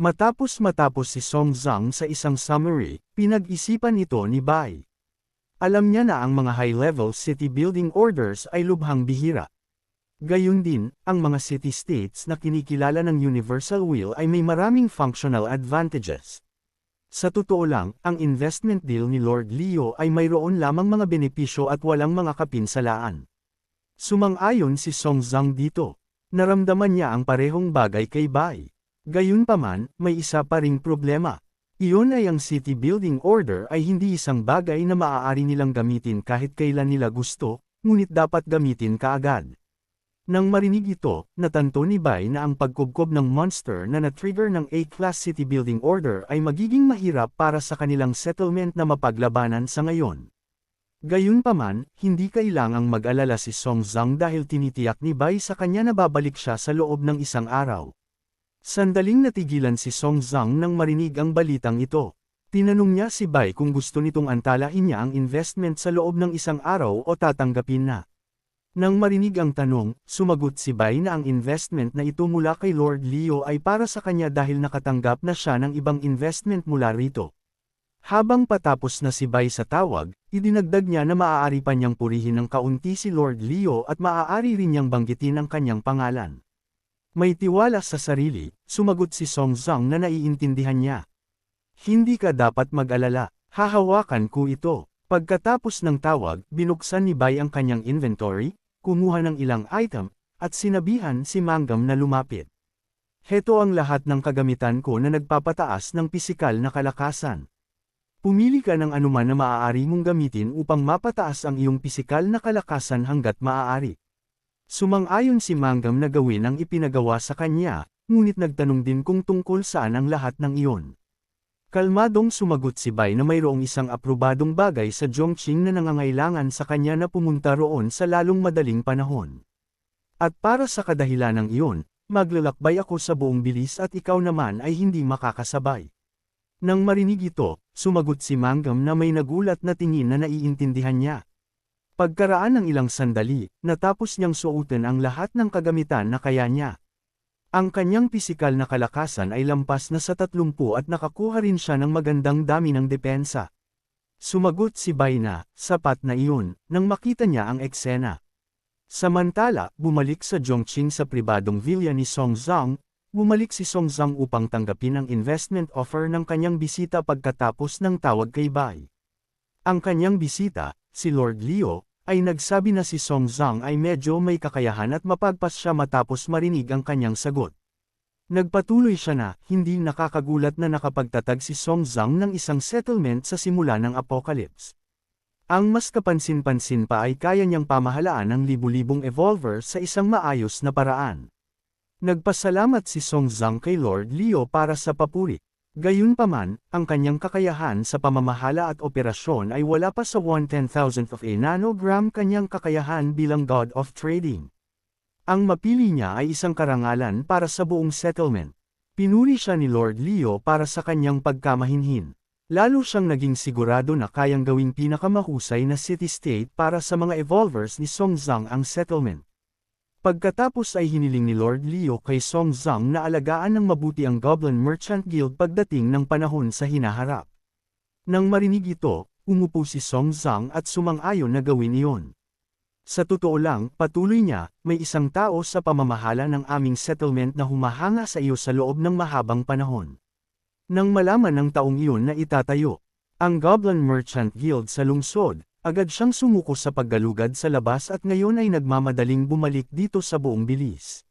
Matapos matapos si Song Zhang sa isang summary, pinag-isipan ito ni Bai. Alam niya na ang mga high-level city building orders ay lubhang bihira. Gayun din, ang mga city-states na kinikilala ng Universal Wheel ay may maraming functional advantages. Sa totoo lang, ang investment deal ni Lord Leo ay mayroon lamang mga benepisyo at walang mga kapinsalaan. Sumang-ayon si Song Zhang dito. Naramdaman niya ang parehong bagay kay Bai. Gayunpaman, may isa pa ring problema. Iyon ay ang city building order ay hindi isang bagay na maaari nilang gamitin kahit kailan nila gusto, ngunit dapat gamitin kaagad. Nang marinig ito, natanto ni Bai na ang pagkubkob ng monster na na-trigger ng A-Class City Building Order ay magiging mahirap para sa kanilang settlement na mapaglabanan sa ngayon. Gayunpaman, hindi kailangang mag-alala si Song Zhang dahil tinitiyak ni Bai sa kanya na babalik siya sa loob ng isang araw. Sandaling natigilan si Song Zhang nang marinig ang balitang ito. Tinanong niya si Bai kung gusto nitong antalahin niya ang investment sa loob ng isang araw o tatanggapin na. Nang marinig ang tanong, sumagot si Bai na ang investment na ito mula kay Lord Leo ay para sa kanya dahil nakatanggap na siya ng ibang investment mula rito. Habang patapos na si Bai sa tawag, idinagdag niya na maaari pa niyang purihin ng kaunti si Lord Leo at maaari rin niyang banggitin ang kanyang pangalan. May tiwala sa sarili, sumagot si Song Zhang na naiintindihan niya. Hindi ka dapat mag-alala, hahawakan ko ito. Pagkatapos ng tawag, binuksan ni Bai ang kanyang inventory, kumuha ng ilang item, at sinabihan si Mangam na lumapit. Heto ang lahat ng kagamitan ko na nagpapataas ng pisikal na kalakasan. Pumili ka ng anuman na maaari mong gamitin upang mapataas ang iyong pisikal na kalakasan hanggat maaari. Sumang-ayon si Mangam na gawin ang ipinagawa sa kanya, ngunit nagtanong din kung tungkol saan ang lahat ng iyon. Kalmadong sumagot si Bai na mayroong isang aprobadong bagay sa Zhongqing na nangangailangan sa kanya na pumunta roon sa lalong madaling panahon. At para sa kadahilan ng iyon, maglalakbay ako sa buong bilis at ikaw naman ay hindi makakasabay. Nang marinig ito, sumagot si Mangam na may nagulat na tingin na naiintindihan niya. Pagkaraan ng ilang sandali, natapos niyang suotin ang lahat ng kagamitan na kaya niya. Ang kanyang pisikal na kalakasan ay lampas na sa 30 at nakakuha rin siya ng magandang dami ng depensa. Sumagot si Baina, sapat na iyon, nang makita niya ang eksena. Samantala, bumalik sa Zhongqing sa pribadong villa ni Song Zhang, bumalik si Song Zhang upang tanggapin ang investment offer ng kanyang bisita pagkatapos ng tawag kay Bai. Ang kanyang bisita, si Lord Leo, ay nagsabi na si Song Zhang ay medyo may kakayahan at mapagpas siya matapos marinig ang kanyang sagot. Nagpatuloy siya na, hindi nakakagulat na nakapagtatag si Song Zhang ng isang settlement sa simula ng apocalypse. Ang mas kapansin-pansin pa ay kaya niyang pamahalaan ng libu-libong evolver sa isang maayos na paraan. Nagpasalamat si Song Zhang kay Lord Leo para sa papuri. Gayunpaman, ang kanyang kakayahan sa pamamahala at operasyon ay wala pa sa 1/10,000th of a nanogram kanyang kakayahan bilang God of Trading. Ang mapili niya ay isang karangalan para sa buong settlement. Pinuri siya ni Lord Leo para sa kanyang pagkamahinhin. Lalo siyang naging sigurado na kayang gawing pinakamahusay na city-state para sa mga evolvers ni Song Zhang ang settlement. Pagkatapos ay hiniling ni Lord Leo kay Song Zhang na alagaan ng mabuti ang Goblin Merchant Guild pagdating ng panahon sa hinaharap. Nang marinig ito, umupo si Song Zhang at sumang-ayon na gawin iyon. Sa totoo lang, patuloy niya, may isang tao sa pamamahala ng aming settlement na humahanga sa iyo sa loob ng mahabang panahon. Nang malaman ng taong iyon na itatayo, ang Goblin Merchant Guild sa lungsod, Agad siyang sumuko sa paggalugad sa labas at ngayon ay nagmamadaling bumalik dito sa buong bilis.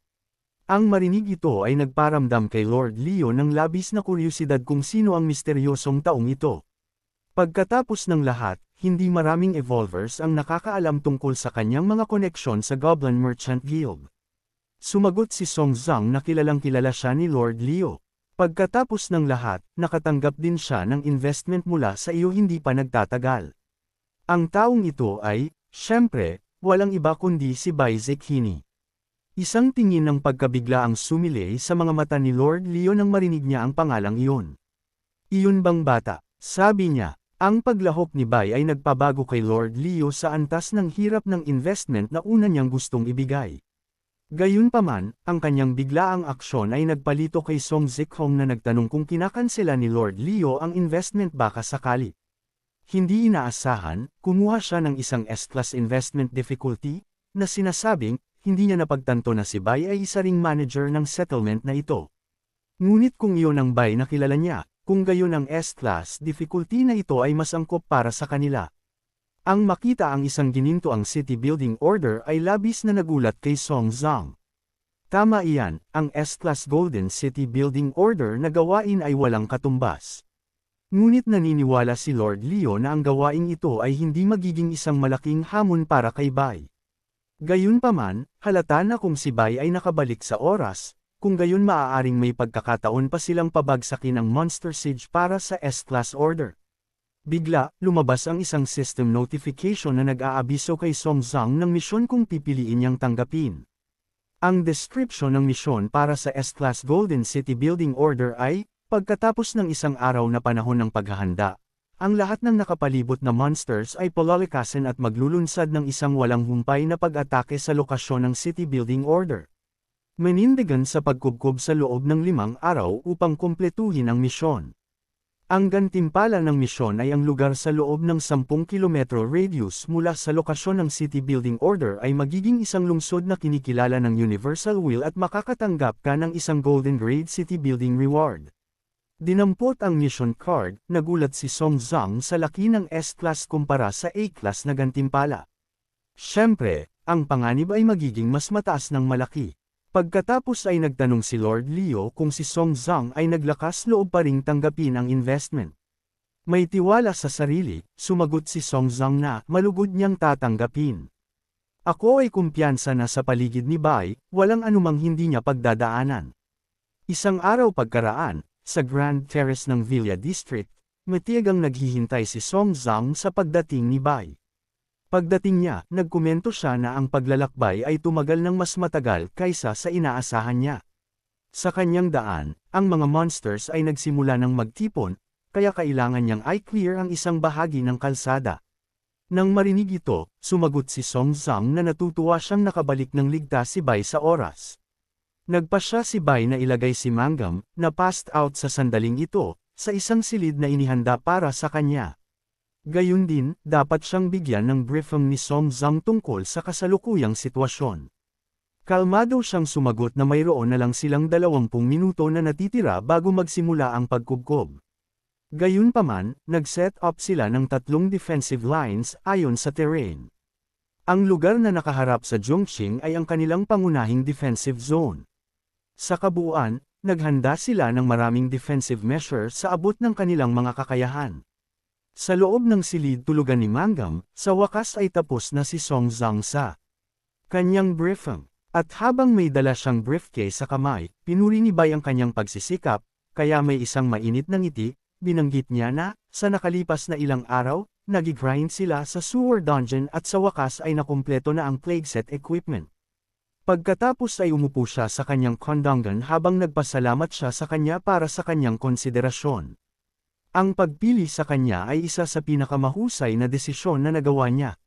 Ang marinig ito ay nagparamdam kay Lord Leo ng labis na kuryosidad kung sino ang misteryosong taong ito. Pagkatapos ng lahat, hindi maraming evolvers ang nakakaalam tungkol sa kanyang mga koneksyon sa Goblin Merchant Guild. Sumagot si Song Zhang na kilalang kilala siya ni Lord Leo. Pagkatapos ng lahat, nakatanggap din siya ng investment mula sa iyo hindi pa nagtatagal. Ang taong ito ay, syempre, walang iba kundi si Baizek Hini. Isang tingin ng pagkabigla ang sumilay sa mga mata ni Lord Leo nang marinig niya ang pangalang iyon. Iyon bang bata? Sabi niya, ang paglahok ni Bai ay nagpabago kay Lord Leo sa antas ng hirap ng investment na una niyang gustong ibigay. Gayunpaman, ang kanyang biglaang aksyon ay nagpalito kay Song Zikhong na nagtanong kung kinakansela ni Lord Leo ang investment baka sakali. Hindi inaasahan, kumuha siya ng isang S-class investment difficulty, na sinasabing, hindi niya napagtanto na si Bai ay isa ring manager ng settlement na ito. Ngunit kung iyon ang Bai na kilala niya, kung gayon ang S-class difficulty na ito ay mas angkop para sa kanila. Ang makita ang isang gininto ang city building order ay labis na nagulat kay Song Zhang. Tama iyan, ang S-Class Golden City Building Order na gawain ay walang katumbas. Ngunit naniniwala si Lord Leo na ang gawaing ito ay hindi magiging isang malaking hamon para kay Bai. Gayunpaman, halata na kung si Bai ay nakabalik sa oras, kung gayon maaaring may pagkakataon pa silang pabagsakin ang Monster Siege para sa S-Class Order. Bigla, lumabas ang isang system notification na nag-aabiso kay Song Zhang ng misyon kung pipiliin niyang tanggapin. Ang description ng misyon para sa S-Class Golden City Building Order ay, Pagkatapos ng isang araw na panahon ng paghahanda, ang lahat ng nakapalibot na monsters ay pololikasin at maglulunsad ng isang walang humpay na pag-atake sa lokasyon ng city building order. Manindigan sa pagkubkob sa loob ng limang araw upang kumpletuhin ang misyon. Ang gantimpala ng misyon ay ang lugar sa loob ng 10 kilometro radius mula sa lokasyon ng city building order ay magiging isang lungsod na kinikilala ng Universal Will at makakatanggap ka ng isang Golden Grade City Building Reward. Dinampot ang mission card, nagulat si Song Zhang sa laki ng S-class kumpara sa A-class na gantimpala. Siyempre, ang panganib ay magiging mas mataas ng malaki. Pagkatapos ay nagtanong si Lord Leo kung si Song Zhang ay naglakas loob pa ring tanggapin ang investment. May tiwala sa sarili, sumagot si Song Zhang na malugod niyang tatanggapin. Ako ay kumpiyansa na sa paligid ni Bai, walang anumang hindi niya pagdadaanan. Isang araw pagkaraan, sa Grand Terrace ng Villa District, matiyagang naghihintay si Song Zhang sa pagdating ni Bai. Pagdating niya, nagkomento siya na ang paglalakbay ay tumagal ng mas matagal kaysa sa inaasahan niya. Sa kanyang daan, ang mga monsters ay nagsimula ng magtipon, kaya kailangan niyang i-clear ang isang bahagi ng kalsada. Nang marinig ito, sumagot si Song Zhang na natutuwa siyang nakabalik ng ligtas si Bai sa oras. Nagpasya si Bai na ilagay si Mangam, na passed out sa sandaling ito, sa isang silid na inihanda para sa kanya. Gayun din, dapat siyang bigyan ng briefing ni Song Zhang tungkol sa kasalukuyang sitwasyon. Kalmado siyang sumagot na mayroon na lang silang dalawampung minuto na natitira bago magsimula ang pagkubkob. Gayunpaman, nag-set up sila ng tatlong defensive lines ayon sa terrain. Ang lugar na nakaharap sa Zhongqing ay ang kanilang pangunahing defensive zone. Sa kabuuan, naghanda sila ng maraming defensive measures sa abot ng kanilang mga kakayahan. Sa loob ng silid tulugan ni Mangam, sa wakas ay tapos na si Song Zhang sa kanyang briefing. At habang may dala siyang briefcase sa kamay, pinuri ni Bai ang kanyang pagsisikap, kaya may isang mainit na ngiti, binanggit niya na, sa nakalipas na ilang araw, nagigrind sila sa sewer dungeon at sa wakas ay nakumpleto na ang plague set equipment. Pagkatapos ay umupo siya sa kanyang kondangan habang nagpasalamat siya sa kanya para sa kanyang konsiderasyon. Ang pagpili sa kanya ay isa sa pinakamahusay na desisyon na nagawa niya.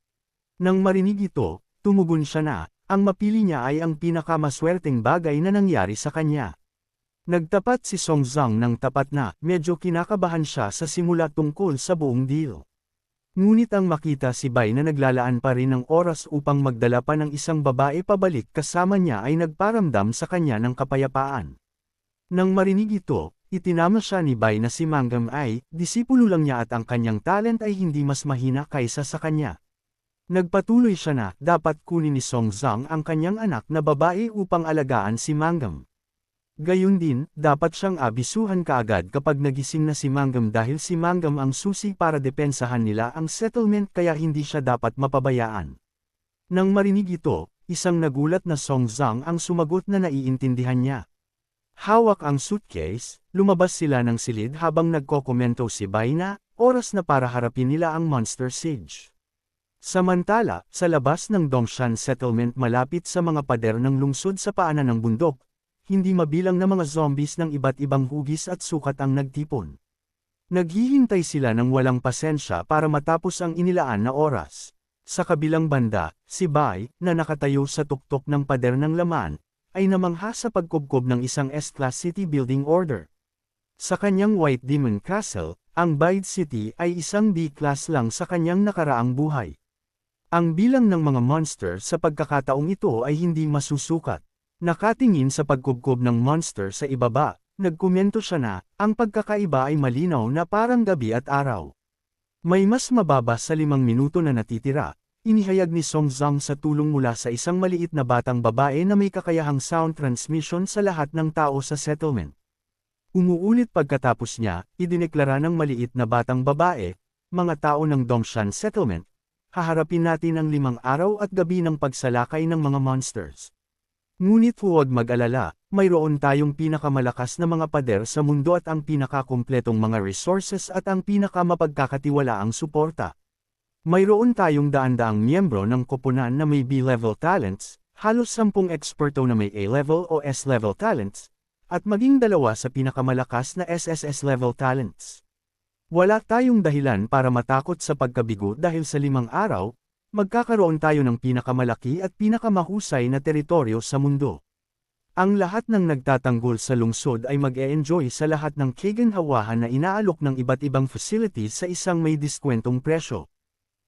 Nang marinig ito, tumugon siya na, ang mapili niya ay ang pinakamaswerteng bagay na nangyari sa kanya. Nagtapat si Song Zhang ng tapat na, medyo kinakabahan siya sa simula tungkol sa buong deal. Ngunit ang makita si Bai na naglalaan pa rin ng oras upang magdala pa ng isang babae pabalik kasama niya ay nagparamdam sa kanya ng kapayapaan. Nang marinig ito, itinama siya ni Bai na si Mangam ay, disipulo lang niya at ang kanyang talent ay hindi mas mahina kaysa sa kanya. Nagpatuloy siya na, dapat kunin ni Song Zhang ang kanyang anak na babae upang alagaan si Mangam. Gayun din, dapat siyang abisuhan kaagad kapag nagising na si Mangam dahil si Mangam ang susi para depensahan nila ang settlement kaya hindi siya dapat mapabayaan. Nang marinig ito, isang nagulat na Song Zhang ang sumagot na naiintindihan niya. Hawak ang suitcase, lumabas sila ng silid habang nagkokomento si Bai na, oras na para harapin nila ang Monster Siege. Samantala, sa labas ng Dongshan Settlement malapit sa mga pader ng lungsod sa paanan ng bundok, hindi mabilang na mga zombies ng iba't ibang hugis at sukat ang nagtipon. Naghihintay sila ng walang pasensya para matapos ang inilaan na oras. Sa kabilang banda, si Bai, na nakatayo sa tuktok ng pader ng laman, ay namangha sa pagkubkob ng isang S-Class City Building Order. Sa kanyang White Demon Castle, ang Bide City ay isang B-Class lang sa kanyang nakaraang buhay. Ang bilang ng mga monster sa pagkakataong ito ay hindi masusukat. Nakatingin sa pagkubkob ng monster sa ibaba, nagkomento siya na, ang pagkakaiba ay malinaw na parang gabi at araw. May mas mababa sa limang minuto na natitira, inihayag ni Song Zhang sa tulong mula sa isang maliit na batang babae na may kakayahang sound transmission sa lahat ng tao sa settlement. Umuulit pagkatapos niya, idineklara ng maliit na batang babae, mga tao ng Dongshan Settlement, haharapin natin ang limang araw at gabi ng pagsalakay ng mga monsters. Ngunit huwag mag-alala, mayroon tayong pinakamalakas na mga pader sa mundo at ang pinakakumpletong mga resources at ang pinakamapagkakatiwalaang suporta. Mayroon tayong daan-daang miyembro ng koponan na may B-level talents, halos sampung eksperto na may A-level o S-level talents, at maging dalawa sa pinakamalakas na SSS-level talents. Wala tayong dahilan para matakot sa pagkabigo dahil sa limang araw, magkakaroon tayo ng pinakamalaki at pinakamahusay na teritoryo sa mundo. Ang lahat ng nagtatanggol sa lungsod ay mag-e-enjoy sa lahat ng kaganhawahan na inaalok ng iba't ibang facilities sa isang may diskwentong presyo.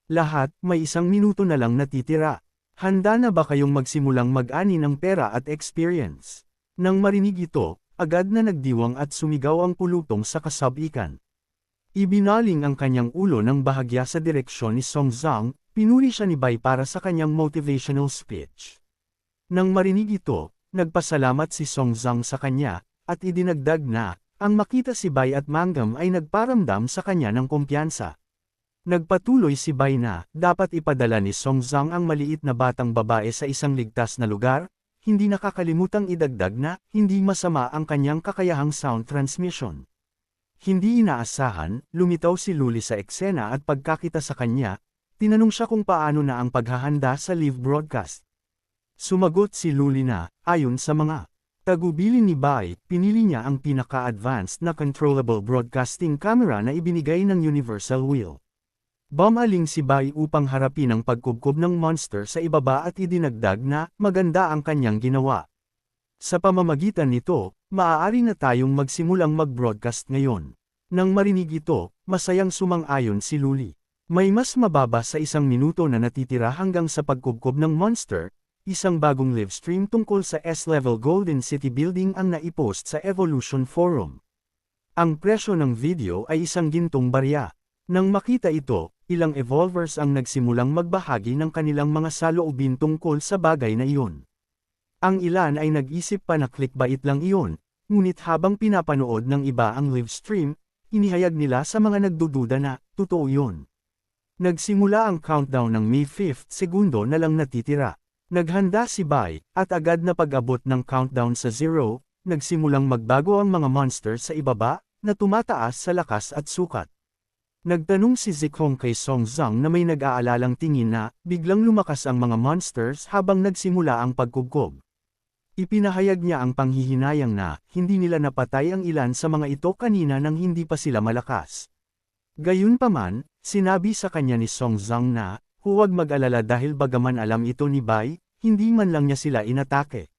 Lahat, may isang minuto na lang natitira. Handa na ba kayong magsimulang mag-ani ng pera at experience? Nang marinig ito, agad na nagdiwang at sumigaw ang pulutong sa kasabikan. Ibinaling ang kanyang ulo ng bahagya sa direksyon ni Song Zhang, Pinuri siya ni Bai para sa kanyang motivational speech. Nang marinig ito, nagpasalamat si Song Zhang sa kanya, at idinagdag na, ang makita si Bai at Mangam ay nagparamdam sa kanya ng kumpiyansa. Nagpatuloy si Bai na, dapat ipadala ni Song Zhang ang maliit na batang babae sa isang ligtas na lugar, hindi nakakalimutang idagdag na, hindi masama ang kanyang kakayahang sound transmission. Hindi inaasahan, lumitaw si Luli sa eksena at pagkakita sa kanya, Tinanong siya kung paano na ang paghahanda sa live broadcast. Sumagot si Luli na, ayon sa mga tagubilin ni Bai, pinili niya ang pinaka-advanced na controllable broadcasting camera na ibinigay ng Universal Wheel. Bumaling si Bai upang harapin ang pagkubkob ng monster sa ibaba at idinagdag na maganda ang kanyang ginawa. Sa pamamagitan nito, maaari na tayong magsimulang mag-broadcast ngayon. Nang marinig ito, masayang sumang-ayon si Luli. May mas mababa sa isang minuto na natitira hanggang sa pagkubkob ng monster, isang bagong live stream tungkol sa S-Level Golden City Building ang naipost sa Evolution Forum. Ang presyo ng video ay isang gintong barya. Nang makita ito, ilang evolvers ang nagsimulang magbahagi ng kanilang mga saloobin tungkol sa bagay na iyon. Ang ilan ay nag-isip pa na clickbait lang iyon, ngunit habang pinapanood ng iba ang live stream, inihayag nila sa mga nagdududa na, totoo yun. Nagsimula ang countdown ng May 5th segundo na lang natitira. Naghanda si Bai, at agad na pag-abot ng countdown sa zero, nagsimulang magbago ang mga monster sa ibaba, na tumataas sa lakas at sukat. Nagtanong si Zikhong kay Song Zhang na may nag-aalalang tingin na, biglang lumakas ang mga monsters habang nagsimula ang pagkugkob. Ipinahayag niya ang panghihinayang na, hindi nila napatay ang ilan sa mga ito kanina nang hindi pa sila malakas. Gayunpaman, sinabi sa kanya ni Song Zhang na, huwag mag-alala dahil bagaman alam ito ni Bai, hindi man lang niya sila inatake.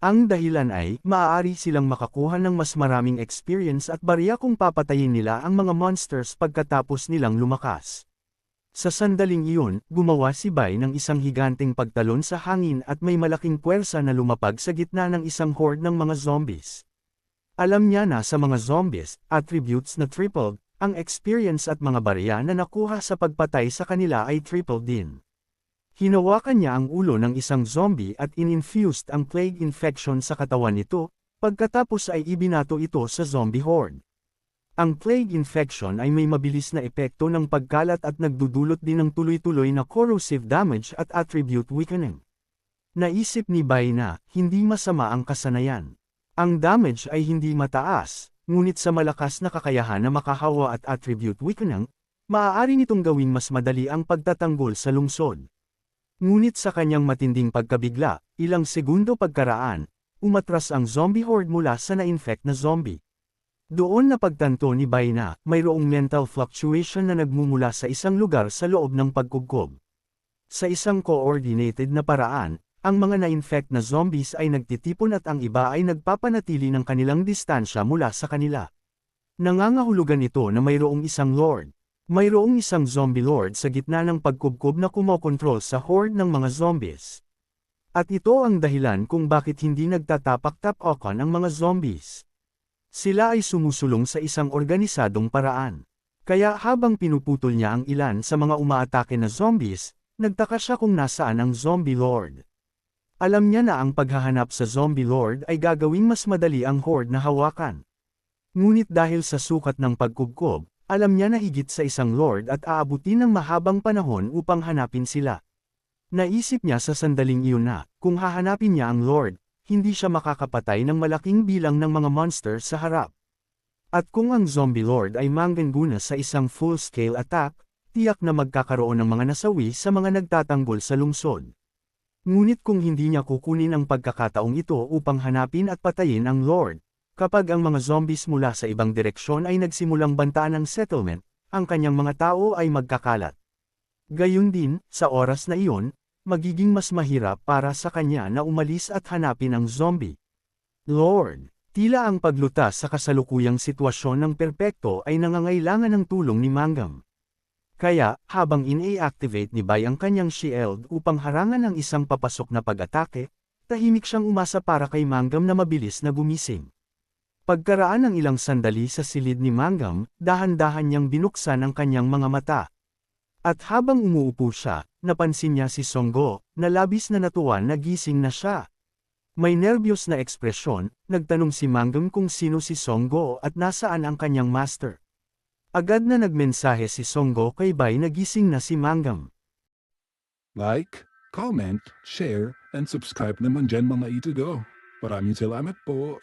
Ang dahilan ay, maaari silang makakuha ng mas maraming experience at barya kung papatayin nila ang mga monsters pagkatapos nilang lumakas. Sa sandaling iyon, gumawa si Bai ng isang higanting pagtalon sa hangin at may malaking puwersa na lumapag sa gitna ng isang horde ng mga zombies. Alam niya na sa mga zombies, attributes na tripled, ang experience at mga barya na nakuha sa pagpatay sa kanila ay triple din. Hinawakan niya ang ulo ng isang zombie at ininfused ang plague infection sa katawan nito, pagkatapos ay ibinato ito sa zombie horde. Ang plague infection ay may mabilis na epekto ng pagkalat at nagdudulot din ng tuloy-tuloy na corrosive damage at attribute weakening. Naisip ni Bai na, hindi masama ang kasanayan. Ang damage ay hindi mataas, ngunit sa malakas na kakayahan na makahawa at attribute weakening, maaari nitong gawing mas madali ang pagtatanggol sa lungsod. Ngunit sa kanyang matinding pagkabigla, ilang segundo pagkaraan, umatras ang zombie horde mula sa na-infect na zombie. Doon na pagtanto ni Bai na mayroong mental fluctuation na nagmumula sa isang lugar sa loob ng pagkugkob. Sa isang coordinated na paraan, ang mga na-infect na zombies ay nagtitipon at ang iba ay nagpapanatili ng kanilang distansya mula sa kanila. Nangangahulugan ito na mayroong isang lord. Mayroong isang zombie lord sa gitna ng pagkubkob na kumokontrol sa horde ng mga zombies. At ito ang dahilan kung bakit hindi nagtatapak-tapakan ang mga zombies. Sila ay sumusulong sa isang organisadong paraan. Kaya habang pinuputol niya ang ilan sa mga umaatake na zombies, nagtaka siya kung nasaan ang zombie lord. Alam niya na ang paghahanap sa zombie lord ay gagawing mas madali ang horde na hawakan. Ngunit dahil sa sukat ng pagkubkob, alam niya na higit sa isang lord at aabutin ng mahabang panahon upang hanapin sila. Naisip niya sa sandaling iyon na, kung hahanapin niya ang lord, hindi siya makakapatay ng malaking bilang ng mga monster sa harap. At kung ang zombie lord ay mangganguna sa isang full-scale attack, tiyak na magkakaroon ng mga nasawi sa mga nagtatanggol sa lungsod. Ngunit kung hindi niya kukunin ang pagkakataong ito upang hanapin at patayin ang lord, kapag ang mga zombies mula sa ibang direksyon ay nagsimulang bantaan ang settlement, ang kanyang mga tao ay magkakalat. Gayun din, sa oras na iyon, magiging mas mahirap para sa kanya na umalis at hanapin ang zombie. Lord, tila ang paglutas sa kasalukuyang sitwasyon ng perpekto ay nangangailangan ng tulong ni Mangam. Kaya, habang in-activate ni Bai ang kanyang shield upang harangan ang isang papasok na pag-atake, tahimik siyang umasa para kay Mangam na mabilis na gumising. Pagkaraan ng ilang sandali sa silid ni Mangam, dahan-dahan niyang binuksan ang kanyang mga mata. At habang umuupo siya, napansin niya si Songgo, na labis na natuwa na gising na siya. May nervyos na ekspresyon, nagtanong si Mangam kung sino si Songgo at nasaan ang kanyang master. Agad na nagmensahe si Songgo kay Bai na gising na si Mangam. Like, comment, share, and subscribe naman dyan mga ito go. Maraming salamat po.